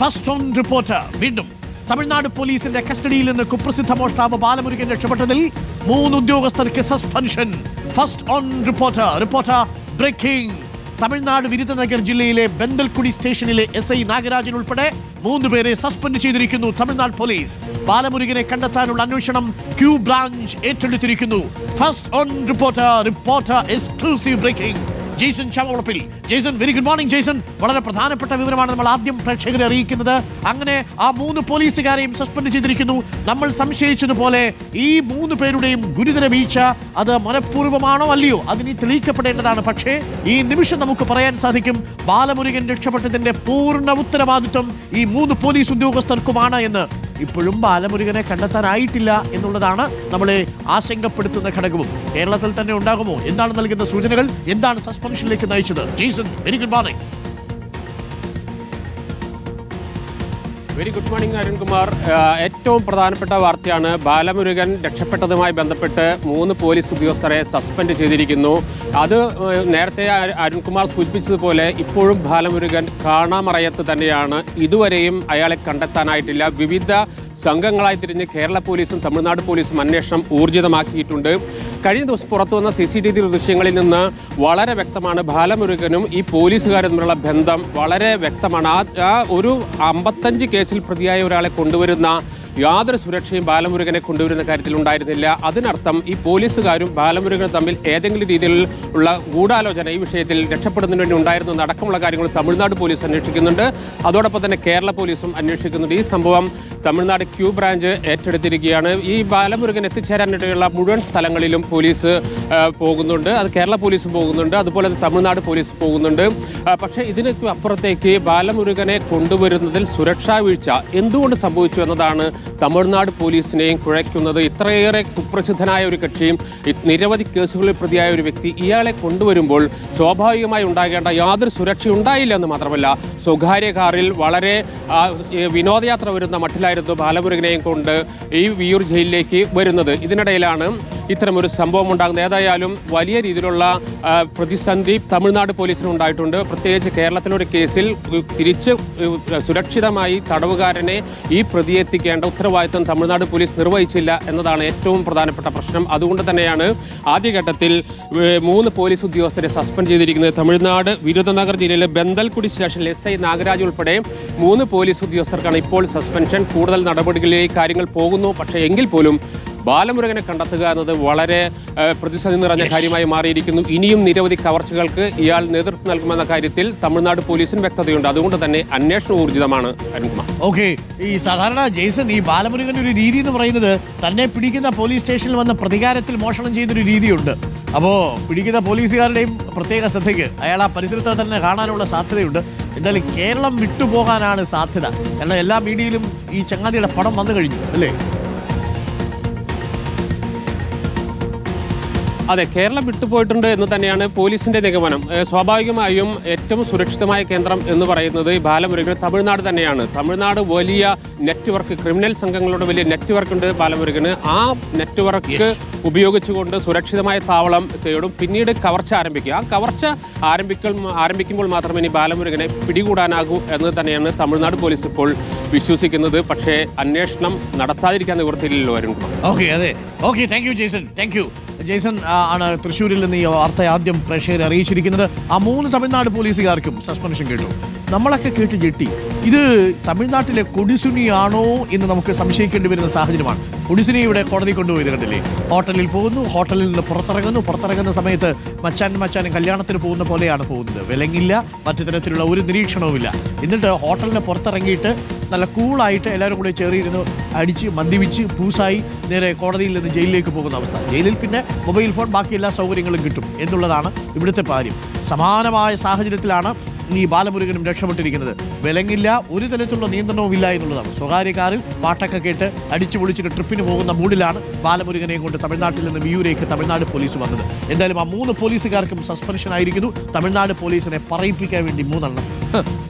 First on reporter വീണ്ടും തമിഴ്നാട് പോലീസിന്റെ കസ്റ്റഡിയിൽ നിന്ന് കുപ്രസിദ്ധ മോഷ്ടാവ് ബാലമുരുകൻ രക്ഷപ്പെട്ടതിൽ മൂന്ന് ഉദ്യോഗസ്ഥർക്ക് suspension. First on reporter reporter breaking. Tamil Nadu Virudhunagar ജില്ലയിലെ ബെന്തൽക്കുടി സ്റ്റേഷനിലെ എസ് ഐ നാഗരാജൻ ഉൾപ്പെടെ മൂന്ന് പേരെ സസ്പെൻഡ് ചെയ്തിരിക്കുന്നു തമിഴ്നാട് പോലീസ്. ബാലമുരുകനെ കണ്ടെത്താനുള്ള അന്വേഷണം Q branch ഏറ്റെടുത്തിരിക്കുന്നു. First on reporter reporter exclusive breaking. Jaison Chavalappil Jaison very good morning Jaison വളരെ പ്രധാനപ്പെട്ട വിവരമാണ് നമ്മൾ ആദ്യം പ്രേക്ഷകരെ അറിയിക്കുന്നത്. അങ്ങനെ ആ മൂന്ന് പോലീസുകാരെയും സസ്പെൻഡ് ചെയ്തിരിക്കുന്നു. നമ്മൾ സംശയിച്ചതുപോലെ ഈ മൂന്ന് പേരുടെയും ഗുരുതര വീഴ്ച അത് മനഃപൂർവമാണോ അല്ലയോ? അതിനി തെളിയിക്കപ്പെടേണ്ടതാണ്. പക്ഷേ ഈ നിമിഷം നമുക്ക് പറയാൻ സാധിക്കും ബാലമുരുകൻ രക്ഷപ്പെട്ടതിന്റെ പൂർണ ഉത്തരവാദിത്വം ഈ മൂന്ന് പോലീസ് ഉദ്യോഗസ്ഥർക്കുമാണ് എന്ന്. ഇപ്പോഴും ബാലമുരുകനെ കണ്ടെത്താനായിട്ടില്ല എന്നുള്ളതാണ് നമ്മളെ ആശങ്കപ്പെടുത്തുന്ന ഘടകവും. കേരളത്തിൽ തന്നെ ഉണ്ടാകുമോ? എന്താണ് നൽകുന്ന സൂചനകൾ? എന്താണ് സസ്പെൻഷനിലേക്ക് നയിച്ചത്? Jaison very good morning very good morning Arunkumar ഏറ്റവും പ്രധാനപ്പെട്ട വാർത്തയാണ് ബാലമുരുകൻ രക്ഷപ്പെട്ടതുമായി ബന്ധപ്പെട്ട് മൂന്ന് പോലീസ് ഉദ്യോഗസ്ഥരെ സസ്പെൻഡ് ചെയ്തിരിക്കുന്നു. അത് നേരത്തെ അരു- അരുൺകുമാർ സൂചിപ്പിച്ചതുപോലെ ഇപ്പോഴും ബാലമുരുകൻ കാണാമറയത്ത് തന്നെയാണ്. ഇതുവരെയും അയാളെ കണ്ടെത്താനായിട്ടില്ല. വിവിധ സംഘങ്ങളായി തിരിഞ്ഞ് കേരള പോലീസും തമിഴ്നാട് പോലീസും അന്വേഷണം ഊർജിതമാക്കിയിട്ടുണ്ട്. കഴിഞ്ഞ ദിവസം പുറത്തു വന്ന സി സി ടി വി ദൃശ്യങ്ങളിൽ നിന്ന് വളരെ വ്യക്തമാണ് ബാലമുരുകനും ഈ പോലീസുകാരും തമ്മിലുള്ള ബന്ധം വളരെ വ്യക്തമാണ്. ആ ഒരു അമ്പത്തഞ്ച് കേസിൽ പ്രതിയായ ഒരാളെ കൊണ്ടുവരുന്ന യാതൊരു സുരക്ഷയും ബാലമുരുകനെ കൊണ്ടുവരുന്ന കാര്യത്തിൽ ഉണ്ടായിരുന്നില്ല. അതിനർത്ഥം ഈ പോലീസുകാരും ബാലമുരുകനും തമ്മിൽ ഏതെങ്കിലും രീതിയിൽ ഉള്ള ഗൂഢാലോചന ഈ വിഷയത്തിൽ രക്ഷപ്പെടുന്നതിന് വേണ്ടി ഉണ്ടായിരുന്നു അടക്കമുള്ള കാര്യങ്ങൾ തമിഴ്നാട് പോലീസ് അന്വേഷിക്കുന്നുണ്ട്. അതോടൊപ്പം തന്നെ കേരള പോലീസും അന്വേഷിക്കുന്നുണ്ട്. ഈ സംഭവം തമിഴ്നാട് ക്യൂ ബ്രാഞ്ച് ഏറ്റെടുത്തിരിക്കുകയാണ്. ഈ ബാലമുരുകൻ എത്തിച്ചേരാനിടയുള്ള മുഴുവൻ സ്ഥലങ്ങളിലും പോലീസ് പോകുന്നുണ്ട്. അത് കേരള പോലീസും പോകുന്നുണ്ട്. അതുപോലെ തമിഴ്നാട് പോലീസ് പോകുന്നുണ്ട്. പക്ഷേ ഇതിനൊക്കെ അപ്പുറത്തേക്ക് ബാലമുരുകനെ കൊണ്ടുവരുന്നതിൽ സുരക്ഷാ വീഴ്ച എന്തുകൊണ്ട് സംഭവിച്ചു എന്നതാണ് തമിഴ്നാട് പോലീസിനെയും കുഴയ്ക്കുന്നത് ഇത്രയേറെ കുപ്രസിദ്ധനായ ഒരു കക്ഷിയും നിരവധി കേസുകളിൽ പ്രതിയായ ഒരു വ്യക്തി ഇയാളെ കൊണ്ടുവരുമ്പോൾ സ്വാഭാവികമായി ഉണ്ടാകേണ്ട യാതൊരു സുരക്ഷ ഉണ്ടായില്ല എന്ന് മാത്രമല്ല സ്വകാര്യ കാറിൽ വളരെ വിനോദയാത്ര വരുന്ന മട്ടിലായിരുന്നു ബാലമുരുകനെയും കൊണ്ട് ഈ വിയൂർ ജയിലിലേക്ക് വരുന്നത്. ഇതിനിടയിലാണ് ഇത്തരമൊരു സംഭവം ഉണ്ടാകുന്നത് ഏതായാലും വലിയ രീതിയിലുള്ള പ്രതിസന്ധി തമിഴ്നാട് പോലീസിന് ഉണ്ടായിട്ടുണ്ട്. പ്രത്യേകിച്ച് കേരളത്തിലൊരു കേസിൽ തിരിച്ച് സുരക്ഷിതമായി തടവുകാരനെ ഈ പ്രതിയെ എത്തിക്കേണ്ട ഉത്തരവാദിത്വം തമിഴ്നാട് പോലീസ് നിർവഹിച്ചില്ല എന്നതാണ് ഏറ്റവും പ്രധാനപ്പെട്ട പ്രശ്നം. അതുകൊണ്ട് തന്നെയാണ് ആദ്യഘട്ടത്തിൽ മൂന്ന് പോലീസ് ഉദ്യോഗസ്ഥരെ സസ്പെൻഡ് ചെയ്തിരിക്കുന്നത്. തമിഴ്നാട് വിരുദ്ധനഗർ ജില്ലയിലെ ബന്തൽക്കുടി സ്റ്റേഷനിൽ എസ് ഐ നാഗരാജ് ഉൾപ്പെടെ മൂന്ന് പോലീസ് ഉദ്യോഗസ്ഥർക്കാണ് ഇപ്പോൾ സസ്പെൻഷൻ. കൂടുതൽ നടപടികളിലേക്ക് കാര്യങ്ങൾ പോകുന്നു. പക്ഷേ എങ്കിൽ പോലും ബാലമുരുകനെ കണ്ടെത്തുക എന്നത് വളരെ പ്രതിസന്ധി നിറഞ്ഞ കാര്യമായി മാറിയിരിക്കുന്നു. ഇനിയും നിരവധി കവർച്ചകൾക്ക് ഇയാൾ നേതൃത്വം നൽകുമെന്ന കാര്യത്തിൽ തമിഴ്നാട് പോലീസിന് വ്യക്തതയുണ്ട്. അതുകൊണ്ട് തന്നെ അന്വേഷണം ഊർജിതമാണ് അരുൺകുമാർ. ഓക്കെ ഈ സാധാരണ ജെയ്സൺ ഈ ബാലമുരുകന്റെ ഒരു രീതി എന്ന് പറയുന്നത് തന്നെ പിടിക്കുന്ന പോലീസ് സ്റ്റേഷനിൽ വന്ന പ്രതികാരത്തിൽ മോഷണം ചെയ്യുന്ന ഒരു രീതിയുണ്ട്. അപ്പോ പിടിക്കുന്ന പോലീസുകാരുടെയും പ്രത്യേക ശ്രദ്ധയ്ക്ക് അയാൾ ആ പരിസരത്ത് തന്നെ കാണാനുള്ള സാധ്യതയുണ്ട്. എന്തായാലും കേരളം വിട്ടുപോകാനാണ് സാധ്യത. കാരണം എല്ലാ മീഡിയയിലും ഈ ചങ്ങാതിയുടെ പടം വന്നു കഴിഞ്ഞു അല്ലേ? അതെ കേരളം വിട്ടുപോയിട്ടുണ്ട് എന്ന് തന്നെയാണ് പോലീസിന്റെ നിഗമനം. സ്വാഭാവികമായും ഏറ്റവും സുരക്ഷിതമായ കേന്ദ്രം എന്ന് പറയുന്നത് ഈ ബാലമുരുകൻ തമിഴ്നാട് തന്നെയാണ്. തമിഴ്നാട് വലിയ നെറ്റ്വർക്ക് ക്രിമിനൽ സംഘങ്ങളുടെ വലിയ നെറ്റ്വർക്ക് ഉണ്ട് ബാലമുരുകന്. ആ നെറ്റ്വർക്ക് ഉപയോഗിച്ചുകൊണ്ട് സുരക്ഷിതമായ താവളം തേടും. പിന്നീട് കവർച്ച ആരംഭിക്കുക. ആ കവർച്ച ആരംഭിക്കൽ ആരംഭിക്കുമ്പോൾ മാത്രമേ ഇനി ബാലമുരുകനെ പിടികൂടാനാകൂ എന്ന് തന്നെയാണ് തമിഴ്നാട് പോലീസ് ഇപ്പോൾ വിശ്വസിക്കുന്നത്. പക്ഷേ അന്വേഷണം നടത്താതിരിക്കാൻ നിവൃത്തിയില്ലല്ലോ അരുൺകുമാർ. ഓക്കെ അതെ. Okay thank you Jaison thank you Jaison ആണ് തൃശ്ശൂരിൽ നിന്ന് ഈ വാർത്ത ആദ്യം പ്രേക്ഷകരെ അറിയിച്ചിരിക്കുന്നത്. ആ മൂന്ന് തമിഴ്നാട് പോലീസുകാർക്കും സസ്പെൻഷൻ കേട്ടു. നമ്മളൊക്കെ കേട്ട് ഞെട്ടി. ഇത് തമിഴ്നാട്ടിലെ കൊടിസുനിയാണോ എന്ന് നമുക്ക് സംശയിക്കേണ്ടി വരുന്ന സാഹചര്യമാണ്. കൊടിസുനി ഇവിടെ കോടതി കൊണ്ടുപോയത് കണ്ടില്ലേ? ഹോട്ടലിൽ പോകുന്നു ഹോട്ടലിൽ നിന്ന് പുറത്തിറങ്ങുന്നു. പുറത്തിറങ്ങുന്ന സമയത്ത് മച്ചാനും മച്ചാനും കല്യാണത്തിന് പോകുന്ന പോലെയാണ് പോകുന്നത്. വിലങ്ങില്ല മറ്റു തരത്തിലുള്ള ഒരു നിരീക്ഷണവുമില്ല. എന്നിട്ട് ഹോട്ടലിന് പുറത്തിറങ്ങിയിട്ട് നല്ല കൂളായിട്ട് എല്ലാവരും കൂടി ചേറിയിരുന്ന് അടിച്ച് മദ്യപിച്ച് പൂസായി നേരെ കോടതിയിൽ നിന്ന് ജയിലിലേക്ക് പോകുന്ന അവസ്ഥ. ജയിലിൽ പിന്നെ മൊബൈൽ ഫോൺ ബാക്കി എല്ലാ സൗകര്യങ്ങളും കിട്ടും എന്നുള്ളതാണ് ഇവിടുത്തെ കാര്യം. സമാനമായ സാഹചര്യത്തിലാണ് ഈ ബാലമുരുകനും രക്ഷപ്പെട്ടിരിക്കുന്നത്. വിലങ്ങില്ല ഒരു തരത്തിലുള്ള നിയന്ത്രണവും ഇല്ല എന്നുള്ളതാണ്. സ്വകാര്യ കാറിൽ പാട്ടൊക്കെ കേട്ട് അടിച്ചു പൊളിച്ചിട്ട് ട്രിപ്പിന് പോകുന്ന മൂഡിലാണ് ബാലമുരുകനെയും കൊണ്ട് തമിഴ്നാട്ടിൽ നിന്ന് വിയൂരേക്ക് തമിഴ്നാട് പോലീസ് വന്നത്. എന്തായാലും ആ മൂന്ന് പോലീസുകാർക്കും സസ്പെൻഷൻ ആയിരിക്കുന്നു. തമിഴ്നാട് പോലീസിനെ പറയിപ്പിക്കാൻ വേണ്ടി മൂന്നെണ്ണം.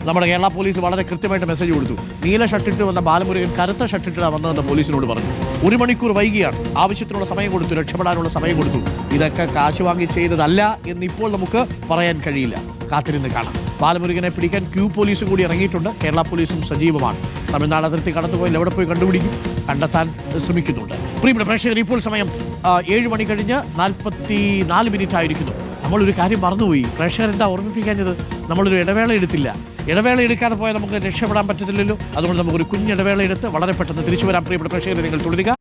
നമ്മുടെ കേരള പോലീസ് വളരെ കൃത്യമായിട്ട് മെസ്സേജ് കൊടുത്തു. നീല ഷട്ടിട്ട് വന്ന ബാലമുരുകൻ കറുത്ത ഷട്ടിട്ടാണ് വന്നതെന്ന് പോലീസിനോട് പറഞ്ഞു. ഒരു മണിക്കൂർ വൈകിയാണ്. ആവശ്യത്തിനുള്ള സമയം കൊടുത്തു രക്ഷപ്പെടാനുള്ള സമയം കൊടുത്തു. ഇതൊക്കെ കാശ് വാങ്ങി ചെയ്തതല്ല എന്ന് ഇപ്പോൾ നമുക്ക് പറയാൻ കഴിയില്ല. കാത്തിരുന്ന് കാണാം. ബാലമുരുകനെ പിടിക്കാൻ ക്യൂ പോലീസും കൂടി ഇറങ്ങിയിട്ടുണ്ട്. കേരള പോലീസും സജീവമാണ്. തമിഴ്നാട് അതിർത്തി കടന്നുപോയി എവിടെ പോയി കണ്ടുപിടിക്കും? കണ്ടെത്താൻ ശ്രമിക്കുന്നുണ്ട്. പ്രിയപ്പെട്ട പ്രേക്ഷകർ ഇപ്പോൾ സമയം ഏഴ് മണി കഴിഞ്ഞ് നാൽപ്പത്തി നാല് മിനിറ്റ് ആയിരിക്കുന്നു. നമ്മളൊരു കാര്യം മറന്നുപോയി. പ്രേക്ഷകർ എന്താ ഓർമ്മിപ്പിക്കാഞ്ഞത്? നമ്മളൊരു ഇടവേള എടുത്തില്ല. ഇടവേള എടുക്കാതെ പോയാൽ നമുക്ക് രക്ഷപ്പെടാൻ പറ്റത്തില്ലല്ലോ. അതുകൊണ്ട് നമുക്കൊരു കുഞ്ഞിടവേള എടുത്ത് വളരെ പെട്ടെന്ന് തിരിച്ചു വരാൻ പ്രിയപ്പെട്ട പ്രേക്ഷകരെ നിങ്ങൾ തുടരുക.